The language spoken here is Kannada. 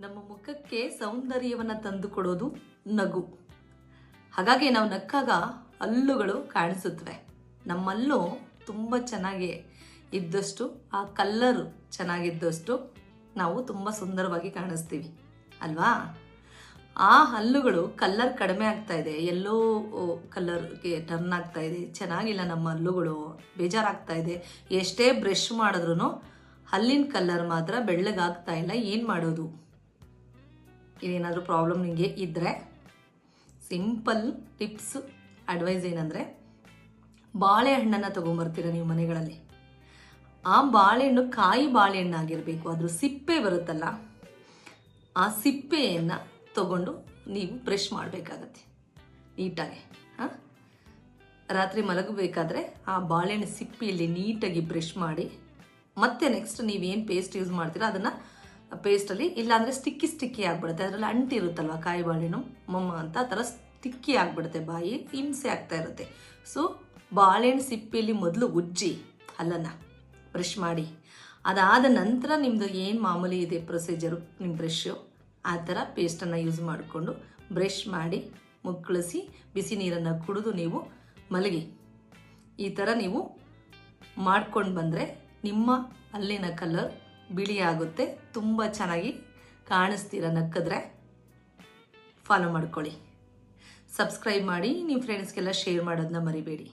ನಮ್ಮ ಮುಖಕ್ಕೆ ಸೌಂದರ್ಯವನ್ನು ತಂದು ಕೊಡೋದು ನಗು. ಹಾಗಾಗಿ ನಾವು ನಕ್ಕಾಗ ಹಲ್ಲುಗಳು ಕಾಣಿಸುತ್ತವೆ. ನಮ್ಮಲ್ಲೂ ತುಂಬ ಚೆನ್ನಾಗಿ ಇದ್ದಷ್ಟು, ಆ ಕಲ್ಲರು ಚೆನ್ನಾಗಿದ್ದಷ್ಟು ನಾವು ತುಂಬ ಸುಂದರವಾಗಿ ಕಾಣಿಸ್ತೀವಿ. ಅಲ್ವಾ? ಆ ಹಲ್ಲುಗಳು ಕಲ್ಲರ್ ಕಡಿಮೆ ಆಗ್ತಾ ಇದೆ. ಎಲ್ಲೋ ಕಲ್ಲರ್ಗೆ ಟರ್ನ್ ಆಗ್ತಾ ಇದೆ. ಚೆನ್ನಾಗಿಲ್ಲ ನಮ್ಮ ಹಲ್ಲುಗಳು. ಬೇಜಾರಾಗ್ತಾ ಇದೆ. ಎಷ್ಟೇ ಬ್ರಷ್ ಮಾಡಿದ್ರು ಹಲ್ಲಿನ ಕಲ್ಲರ್ ಮಾತ್ರ ಬೆಳ್ಳಗಾಗ್ತಾ ಇಲ್ಲ. ಏನು ಮಾಡೋದು? ಇದೇನಾದರೂ ಪ್ರಾಬ್ಲಮ್ ನಿಮಗೆ ಇದ್ದರೆ ಸಿಂಪಲ್ ಟಿಪ್ಸ್ ಅಡ್ವೈಸ್ ಏನಂದರೆ ಬಾಳೆಹಣ್ಣನ್ನು ತೊಗೊಂಬರ್ತೀರ ನೀವು ಮನೆಗಳಲ್ಲಿ? ಆ ಬಾಳೆಹಣ್ಣು ಕಾಯಿ ಬಾಳೆಹಣ್ಣಾಗಿರಬೇಕು ಅದ್ರ ಸಿಪ್ಪೆ ಬರುತ್ತಲ್ಲ, ಆ ಸಿಪ್ಪೆಯನ್ನು ತಗೊಂಡು ನೀವು ಬ್ರಷ್ ಮಾಡಬೇಕಾಗತ್ತೆ, ನೀಟಾಗಿ, ಹಾಂ? ರಾತ್ರಿ ಮಲಗಬೇಕಾದ್ರೆ ಆ ಬಾಳೆಹಣ್ಣು ಸಿಪ್ಪೆಯಲ್ಲಿ ನೀಟಾಗಿ ಬ್ರಷ್ ಮಾಡಿ, ಮತ್ತೆ ನೆಕ್ಸ್ಟ್ ನೀವೇನು ಪೇಸ್ಟ್ ಯೂಸ್ ಮಾಡ್ತೀರಾ, ಅದನ್ನು ಪೇಸ್ಟಲ್ಲಿ ಇಲ್ಲಾಂದರೆ ಸ್ಟಿಕ್ಕಿ ಸ್ಟಿಕ್ಕಿ ಆಗಿಬಿಡುತ್ತೆ. ಅದರಲ್ಲಿ ಅಂಟಿರುತ್ತಲ್ವ ಕಾಯಿ ಬಾಳೆಹಣ್ಣು, ಮೊಮ್ಮ ಅಂತ, ಆ ಥರ ಸ್ಟಿಕ್ಕಿ ಆಗಿಬಿಡುತ್ತೆ ಬಾಯಿ, ಹಿಂಸೆ ಆಗ್ತಾ ಇರುತ್ತೆ. ಸೊ ಬಾಳೆಹಣ್ಣು ಸಿಪ್ಪೆಯಲ್ಲಿ ಮೊದಲು ಉಜ್ಜಿ ಹಲ್ಲನ್ನು ಬ್ರಷ್ ಮಾಡಿ. ಅದಾದ ನಂತರ ನಿಮ್ಮದು ಏನು ಮಾಮೂಲಿ ಇದೆ ಪ್ರೊಸೀಜರು ನಿಮ್ಮ ಬ್ರಷ್ಷು ಆ ಥರ ಪೇಸ್ಟನ್ನು ಯೂಸ್ ಮಾಡಿಕೊಂಡು ಬ್ರಷ್ ಮಾಡಿ, ಮುಕ್ಕಳಿಸಿ, ಬಿಸಿ ನೀರನ್ನು ಕುಡಿದು ನೀವು ಮಲಗಿ. ಈ ಥರ ನೀವು ಮಾಡ್ಕೊಂಡು ಬಂದರೆ ನಿಮ್ಮ ಅಲ್ಲಿನ ಕಲರ್ ಬಿಳಿ ಆಗುತ್ತೆ ತುಂಬ ಚೆನ್ನಾಗಿ ಕಾಣಿಸ್ತೀರ ನಕ್ಕಿದ್ರೆ? ಫಾಲೋ ಮಾಡ್ಕೊಳ್ಳಿ. ಸಬ್ಸ್ಕ್ರೈಬ್ ಮಾಡಿ ನಿಮ್ಮ ಫ್ರೆಂಡ್ಸ್ಗೆಲ್ಲ ಶೇರ್ ಮಾಡೋದನ್ನ ಮರಿಬೇಡಿ.